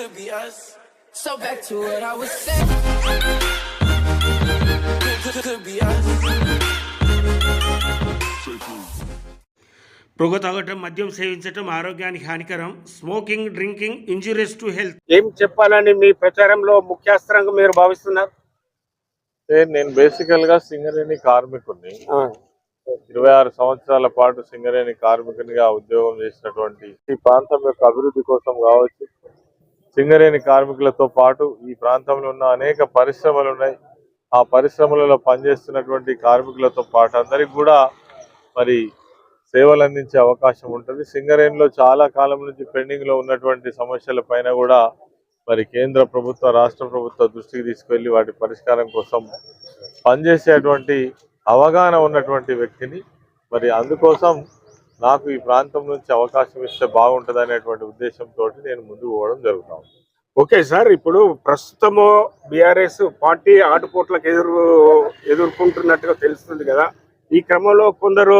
could be us. So back to what I was saying. Could, could, could be us. పొగ తాగటం మద్యం సేవించటం ఆరోగ్యానికి హానికరం smoking drinking injurious to health ఏం చెప్పాలని మీ ప్రచారంలో ముఖ్యాస్త్రంగా మీరు భావిస్తున్నారు నేను బేసికల్గా సింగరేణి కార్మికుడిని ఇరవై ఆరు సంవత్సరాల పాటు సింగరేణి కార్మికునిగా ఉద్యోగం చేసినటువంటి ఈ ప్రాంతం యొక్క అభివృద్ధి కోసం కావచ్చు సింగరేణి కార్మికులతో పాటు ఈ ప్రాంతంలో ఉన్న అనేక పరిశ్రమలు ఉన్నాయి. ఆ పరిశ్రమలలో పనిచేస్తున్నటువంటి కార్మికులతో పాటు అందరికి కూడా మరి సేవలు అందించే అవకాశం ఉంటుంది. సింగరేణిలో చాలా కాలం నుంచి పెండింగ్లో ఉన్నటువంటి సమస్యల పైన కూడా మరి కేంద్ర ప్రభుత్వ రాష్ట్ర ప్రభుత్వ దృష్టికి తీసుకెళ్ళి వాటి పరిష్కారం కోసం పనిచేసేటువంటి అవగాహన ఉన్నటువంటి వ్యక్తిని మరి అందుకోసం నాకు ఈ ప్రాంతం నుంచి అవకాశం ఇస్తే బాగుంటుంది అనేటువంటి ఉద్దేశంతో నేను ముందుకు పోవడం జరుగుతాం ఓకే సార్ ఇప్పుడు ప్రస్తుతము బీఆర్ఎస్ పార్టీ ఆటుపోట్లకు ఎదురు ఎదుర్కొంటున్నట్టుగా తెలుస్తుంది కదా. ఈ క్రమంలో కొందరు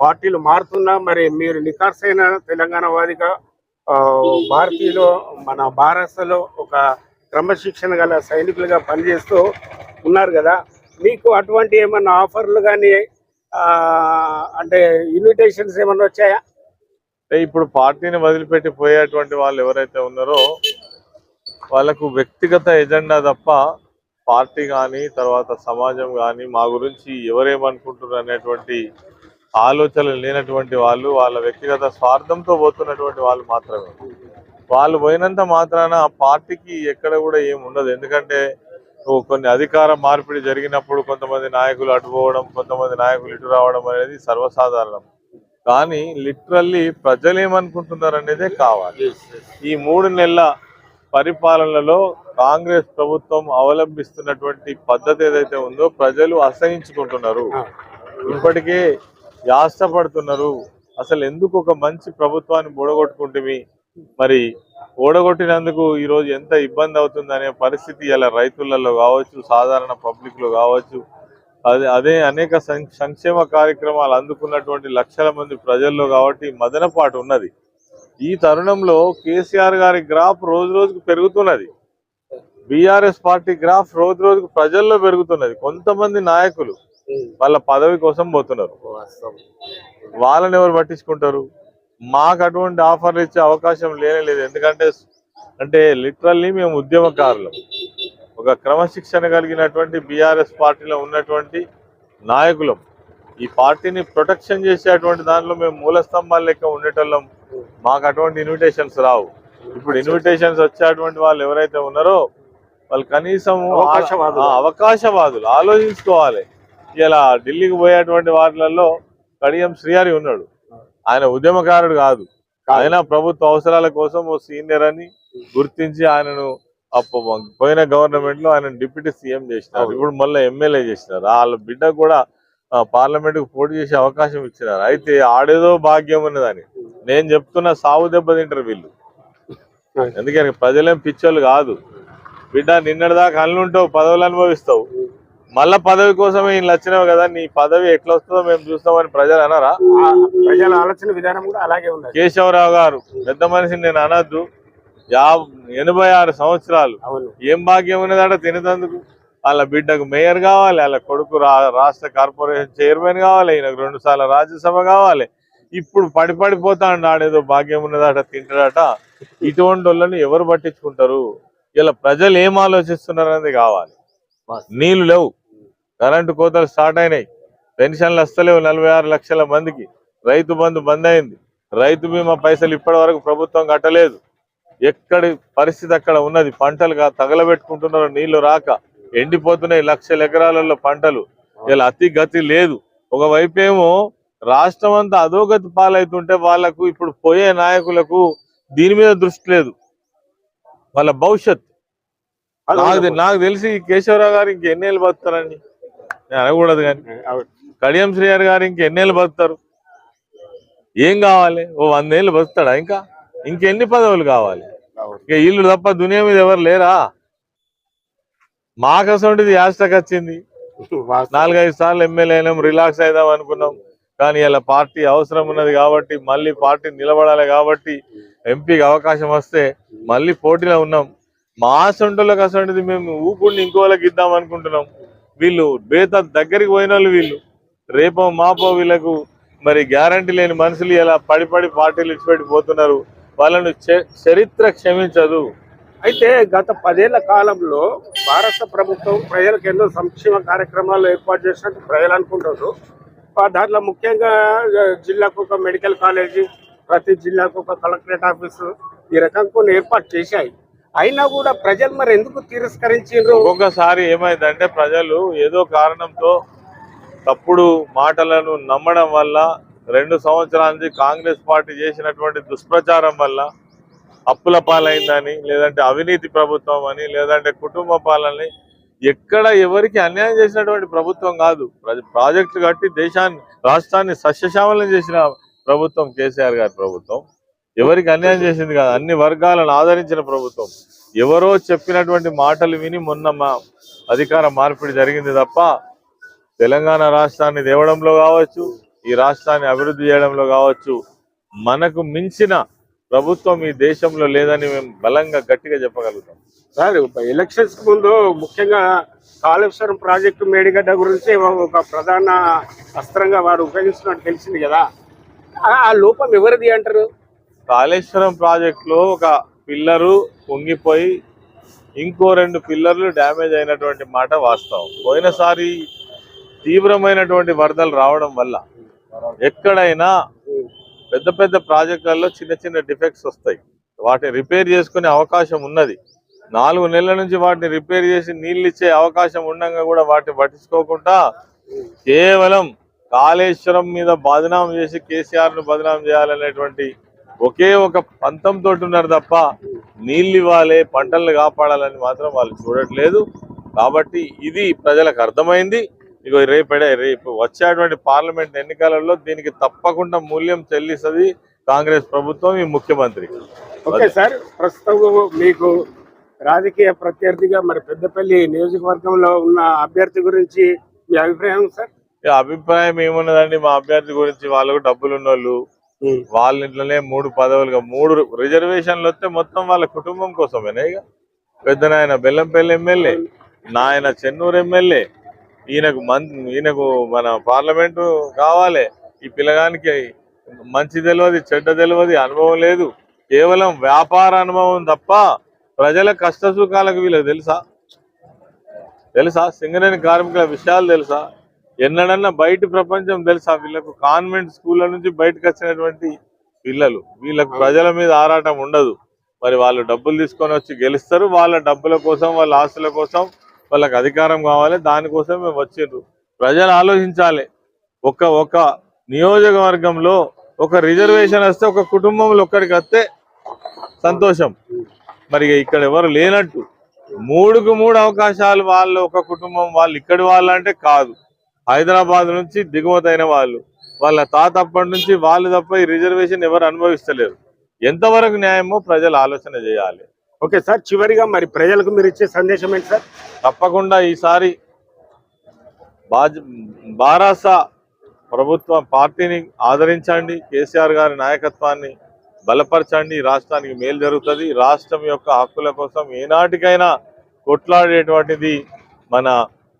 పార్టీలు మారుతున్నా మరి మీరు నికార్సైన తెలంగాణ వాదిగా భారతీయులు మన భారత్లో ఒక క్రమశిక్షణ గల సైనికులుగా పనిచేస్తూ ఉన్నారు కదా. మీకు అటువంటి ఏమన్నా ఆఫర్లు కానీ అంటే ఇన్విటేషన్స్ ఏమన్నా వచ్చాయా? అంటే ఇప్పుడు పార్టీని వదిలిపెట్టి పోయేటువంటి వాళ్ళు ఎవరైతే ఉన్నారో వాళ్ళకు వ్యక్తిగత ఎజెండా తప్ప పార్టీ కానీ తర్వాత సమాజం కానీ మా గురించి ఎవరేమనుకుంటున్నారు అనేటువంటి ఆలోచనలు లేనటువంటి వాళ్ళు వాళ్ళ వ్యక్తిగత స్వార్థంతో పోతున్నటువంటి వాళ్ళు మాత్రమే. వాళ్ళు పోయినంత మాత్రాన పార్టీకి ఎక్కడ కూడా ఏం ఉండదు. ఎందుకంటే కొన్ని అధికార మార్పిడి జరిగినప్పుడు కొంతమంది నాయకులు అటు పోవడం కొంతమంది నాయకులు ఇటు రావడం అనేది సర్వసాధారణం. కానీ లిటరల్లీ ప్రజలు ఏమనుకుంటున్నారు అనేదే కావాలి ఈ మూడు నెలల పరిపాలనలో కాంగ్రెస్ ప్రభుత్వం అవలంబిస్తున్నటువంటి పద్ధతి ఏదైతే ఉందో ప్రజలు అసహించుకుంటున్నారు. ఇప్పటికే యాష్టపడుతున్నారు అసలు ఎందుకు ఒక మంచి ప్రభుత్వాన్ని బుడగొట్టుకుంటే మరి ఓడగొట్టినందుకు ఈ రోజు ఎంత ఇబ్బంది అవుతుంది అనే పరిస్థితి ఇలా రైతులలో కావచ్చు సాధారణ పబ్లిక్లో కావచ్చు. అదే అదే అనేక సంక్షేమ కార్యక్రమాలు అందుకున్నటువంటి లక్షల మంది ప్రజల్లో కాబట్టి మదనపాటు ఉన్నది. ఈ తరుణంలో కేసీఆర్ గారి గ్రాఫ్ రోజు రోజుకు పెరుగుతున్నది. బీఆర్ఎస్ పార్టీ గ్రాఫ్ రోజు రోజుకు ప్రజల్లో పెరుగుతున్నది. కొంతమంది నాయకులు వాళ్ళ పదవి కోసం పోతున్నారు. వాళ్ళని ఎవరు పట్టించుకుంటారు? మాకు అటువంటి ఆఫర్లు ఇచ్చే అవకాశం లేనే లేదు. ఎందుకంటే అంటే లిటరల్లీ మేము ఉద్యమకారులం. ఒక క్రమశిక్షణ కలిగినటువంటి బీఆర్ఎస్ పార్టీలో ఉన్నటువంటి నాయకులం. ఈ పార్టీని ప్రొటెక్షన్ చేసేటువంటి దాంట్లో మేము మూల స్తంభాల లెక్క ఉండేటోళ్ళం. మాకు అటువంటి ఇన్విటేషన్స్ రావు. ఇప్పుడు ఇన్విటేషన్స్ వచ్చేటువంటి వాళ్ళు ఎవరైతే ఉన్నారో వాళ్ళు కనీసం అవకాశవాదులు. ఆలోచించుకోవాలి. ఇలా ఢిల్లీకి పోయేటువంటి వాటిలలో కడియం శ్రీహరి ఉన్నాడు. ఆయన ఉద్యమకారుడు కాదు. ఆయన ప్రభుత్వ అవసరాల కోసం ఓ సీనియర్ అని గుర్తించి ఆయనను పోయిన గవర్నమెంట్లో ఆయన డిప్యూటీ సీఎం చేసినారు. ఇప్పుడు మళ్ళీ ఎమ్మెల్యే చేసినారు. వాళ్ళ బిడ్డ కూడా పార్లమెంట్కు పోటీ చేసే అవకాశం ఇచ్చినారు. అయితే ఆడేదో భాగ్యం ఉన్నదని. నేను చెప్తున్న సాగు దెబ్బ తింటారు వీళ్ళు. ఎందుకని? ప్రజలేం పిచ్చోళ్ళు కాదు. బిడ్డ నిన్నటిదాకా అల్లుంటావు పదవులు అనుభవిస్తావు. మళ్ళా పదవి కోసమే ఈయన వచ్చినావు కదా నీ పదవి ఎట్లా వస్తుందో మేము చూస్తామని ప్రజలు అన్నారా? ఆ ప్రజల ఆలోచన విధానం కూడా అలాగే ఉంది కేశవరావు గారు పెద్ద మనిషిని నేను అనద్దు. యా ఎనభై ఆరు సంవత్సరాలు. అవును. ఏం భాగ్యం ఉన్నదట తినేందుకు వాళ్ళ బిడ్డకు మేయర్ కావాలి వాళ్ళ కొడుకు రాష్ట్ర కార్పొరేషన్ చైర్మన్ కావాలి ఈయనకు రెండు సార్లు రాజ్యసభ కావాలి. ఇప్పుడు పడి పడిపోతాడు ఆడేదో భాగ్యం ఉన్నదట తింటాడట. ఇటువంటి వాళ్ళని ఎవరు పట్టించుకుంటారు? ఇలా ప్రజలు ఏం ఆలోచిస్తున్నారు అనేది కావాలి. నీళ్ళు లేవు. కరెంటు కోతలు స్టార్ట్ అయినాయి. పెన్షన్లు వస్తలేవు నలభై ఆరు లక్షల మందికి. రైతు బంధు బంద్ అయింది. రైతు బీమా పైసలు ఇప్పటి వరకు ప్రభుత్వం కట్టలేదు. ఎక్కడి పరిస్థితి అక్కడ ఉన్నది? పంటలుగా తగలబెట్టుకుంటున్నారు నీళ్ళు రాక ఎండిపోతున్నాయి లక్షల ఎకరాలలో పంటలు. ఇలా అతి గతి లేదు. ఒకవైపు ఏమో రాష్ట్రం అంతా అధోగతి పాలవుతుంటే వాళ్ళకు ఇప్పుడు పోయే నాయకులకు దీని మీద దృష్టి లేదు. వాళ్ళ భవిష్యత్ నాకు నాకు తెలిసి కేశవరావు గారు ఇంక ఎన్నేళ్ళు బతుకుతారండి నేను అనకూడదు కానీ. కడియం శ్రీహరి గారు ఇంక ఎన్నేళ్ళు బతుకుతారు? ఏం కావాలి? ఓ వందేళ్ళు బతుకుతాడా ఇంకా? ఇంకెన్ని పదవులు కావాలి. ఇక వీళ్ళు తప్ప దునియా మీద ఎవరు లేరా? మాకు అసలు యాస్టక్ వచ్చింది. నాలుగైదు సార్లు ఎమ్మెల్యే అయినాం రిలాక్స్ అయిదాం అనుకున్నాం. కానీ ఇలా పార్టీ అవసరం ఉన్నది కాబట్టి మళ్ళీ పార్టీ నిలబడాలి కాబట్టి ఎంపీకి అవకాశం వస్తే మళ్ళీ పోటీలో ఉన్నాం. మా సొంటలకు అసంటిది మేము ఊపుడిని ఇంకో వాళ్ళకి ఇద్దాం అనుకుంటున్నాం. వీళ్ళు బేత దగ్గరికి పోయిన వాళ్ళు. వీళ్ళు రేపో మాపో వీళ్ళకు మరి గ్యారంటీ లేని మనుషులు ఇలా పడి పడి పార్టీలు ఇచ్చిపెట్టి పోతున్నారు. వాళ్ళను చ- చరిత్ర క్షమించదు. అయితే గత పదేళ్ళ కాలంలో భారత ప్రభుత్వం ప్రజలకు ఎన్నో సంక్షేమ కార్యక్రమాలు ఏర్పాటు చేసినట్టు ప్రజలు అనుకుంటారు. దాంట్లో ముఖ్యంగా జిల్లాకు ఒక మెడికల్ కాలేజీ ప్రతి జిల్లాకు ఒక కలెక్టరేట్ ఆఫీసు ఈ రకంగా కొన్ని ఏర్పాటు చేశాయి. అయినా కూడా ప్రజలు మరి ఎందుకు తిరస్కరించారు ఒక్కొక్కసారి ఏమైందంటే ప్రజలు ఏదో కారణంతో తప్పుడు మాటలను నమ్మడం వల్ల రెండు సంవత్సరాల నుంచి కాంగ్రెస్ పార్టీ చేసినటువంటి దుష్ప్రచారం వల్ల అప్పుల పాలైందని లేదంటే అవినీతి ప్రభుత్వం అని లేదంటే కుటుంబ పాలని ఎక్కడ ఎవరికి అన్యాయం చేసినటువంటి ప్రభుత్వం కాదు. ప్ర- ప్రాజెక్టులు కట్టి దేశాన్ని రాష్ట్రాన్ని సస్యశ్యామలం చేసిన ప్రభుత్వం కేసీఆర్ గారి ప్రభుత్వం. ఎవరికి అన్యాయం చేసింది కాదు అన్ని వర్గాలను ఆదరించిన ప్రభుత్వం. ఎవరో చెప్పినటువంటి మాటలు విని మొన్న మా అధికార మార్పిడి జరిగింది తప్ప తెలంగాణ రాష్ట్రాన్ని తేవడంలో కావచ్చు ఈ రాష్ట్రాన్ని అభివృద్ధి చేయడంలో కావచ్చు మనకు మించిన ప్రభుత్వం ఈ దేశంలో లేదని మేము బలంగా గట్టిగా చెప్పగలుగుతాం. సార్ ఎలక్షన్స్ ముందు ముఖ్యంగా కాళేశ్వరం ప్రాజెక్టు మేడిగడ్డ గురించి ఒక ప్రధాన అస్త్రంగా వారు ఉపయోగిస్తున్నట్టు తెలిసింది కదా. ఆ లోపం ఎవరిది అంటారు? కాళేశ్వరం ప్రాజెక్టులో ఒక పిల్లరు పొంగిపోయి ఇంకో రెండు పిల్లర్లు డ్యామేజ్ అయినటువంటి మాట వాస్తవం. పోయినసారి తీవ్రమైనటువంటి వరదలు రావడం వల్ల ఎక్కడైనా పెద్ద పెద్ద ప్రాజెక్టులలో చిన్న చిన్న డిఫెక్ట్స్ వస్తాయి. వాటిని రిపేర్ చేసుకునే అవకాశం ఉన్నది. నాలుగు నెలల నుంచి వాటిని రిపేర్ చేసి నీళ్ళు ఇచ్చే అవకాశం ఉండగా కూడా వాటిని పట్టించుకోకుండా కేవలం కాళేశ్వరం మీద బదనాం చేసి కేసీఆర్ను బదనాం చేయాలనేటువంటి ఒకే ఒక పంతంతో ఉన్నారు తప్ప నీళ్ళు ఇవ్వాలి పంటలను కాపాడాలని మాత్రం వాళ్ళు చూడట్లేదు. కాబట్టి ఇది ప్రజలకు అర్థమైంది. ఇగో రేపడే రేపు వచ్చేటువంటి పార్లమెంట్ ఎన్నికలలో దీనికి తప్పకుండా మూల్యం చెల్లిస్తుంది కాంగ్రెస్ ప్రభుత్వం ఈ ముఖ్యమంత్రి. ఓకే సార్ ప్రస్తుతం మీకు రాజకీయ ప్రత్యర్థిగా మరి పెద్దపల్లి నియోజకవర్గంలో ఉన్న అభ్యర్థి గురించి మీ అభిప్రాయం సార్? అభిప్రాయం ఏమున్నదండి? మా అభ్యర్థి గురించి వాళ్ళకు డబ్బులు ఉన్నోళ్ళు వాళ్ళ ఇంట్లోనే మూడు పదవులుగా మూడు రిజర్వేషన్లు వస్తే మొత్తం వాళ్ళ కుటుంబం కోసమేనా ఇక? పెద్ద నాయన బెల్లంపల్లి ఎమ్మెల్యే నాయన చెన్నూరు ఎమ్మెల్యే ఈయనకు మన్ ఈయనకు మన పార్లమెంటు కావాలి. ఈ పిల్లగానికి మంచి తెలియదు చెడ్డ తెలియదు అనుభవం లేదు. కేవలం వ్యాపార అనుభవం తప్ప ప్రజల కష్ట సుఖాలకు వీళ్ళకి తెలుసా? తెలుసా? సింగరేణి కార్మికుల విషయాలు తెలుసా? ఎన్నడన్నా బయట ప్రపంచం తెలుసా? వీళ్ళకు కాన్వెంట్ స్కూళ్ళ నుంచి బయటకు వచ్చినటువంటి పిల్లలు. వీళ్ళకు ప్రజల మీద ఆరాటం ఉండదు. మరి వాళ్ళు డబ్బులు తీసుకొని వచ్చి గెలుస్తారు. వాళ్ళ డబ్బుల కోసం వాళ్ళ ఆస్తుల కోసం వాళ్ళకి అధికారం కావాలి. దానికోసం మేము వచ్చిండ్రు ప్రజలు ఆలోచించాలి. ఒక ఒక నియోజకవర్గంలో ఒక రిజర్వేషన్ వస్తే ఒక కుటుంబంలో ఒక్కడికి వస్తే సంతోషం. మరి ఇక్కడ ఎవరు లేనట్టు. మూడుకు మూడు అవకాశాలు వాళ్ళు ఒక కుటుంబం వాళ్ళు ఇక్కడి వాళ్ళు అంటే కాదు. హైదరాబాద్ నుంచి దిగుమతైన వాళ్ళు. వాళ్ళ తాత అప్పటి నుంచి వాళ్ళు తప్ప ఈ రిజర్వేషన్ ఎవరు అనుభవిస్తలేరు. ఎంతవరకు న్యాయమో ప్రజలు ఆలోచన చేయాలి. ఓకే సార్ చివరిగా మరి ప్రజలకు మీరు ఇచ్చే సందేశం ఏంటి సార్? తప్పకుండా ఈసారి బాజ బారాస ప్రభుత్వ పార్టీని ఆదరించండి కేసీఆర్ గారి నాయకత్వాన్ని బలపరచండి ఈ రాష్ట్రానికి మేలు జరుగుతుంది. రాష్ట్రం యొక్క హక్కుల కోసం ఏనాటికైనా కొట్లాడేటువంటిది మన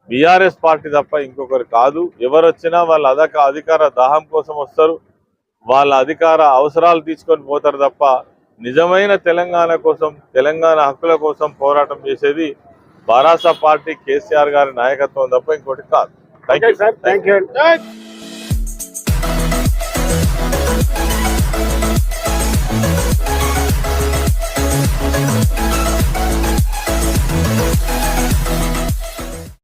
బీఆర్ఎస్ పార్టీ తప్ప ఇంకొకరు కాదు. ఎవరు వచ్చినా వాళ్ళ అదక అధికార దాహం కోసం వస్తారు. వాళ్ళ అధికార అవసరాలు తీసుకొని పోతారు తప్ప నిజమైన తెలంగాణ కోసం తెలంగాణ హక్కుల కోసం పోరాటం చేసేది బారాస పార్టీ కేసీఆర్ గారి నాయకత్వం తప్ప ఇంకోటి కాదు. Thank you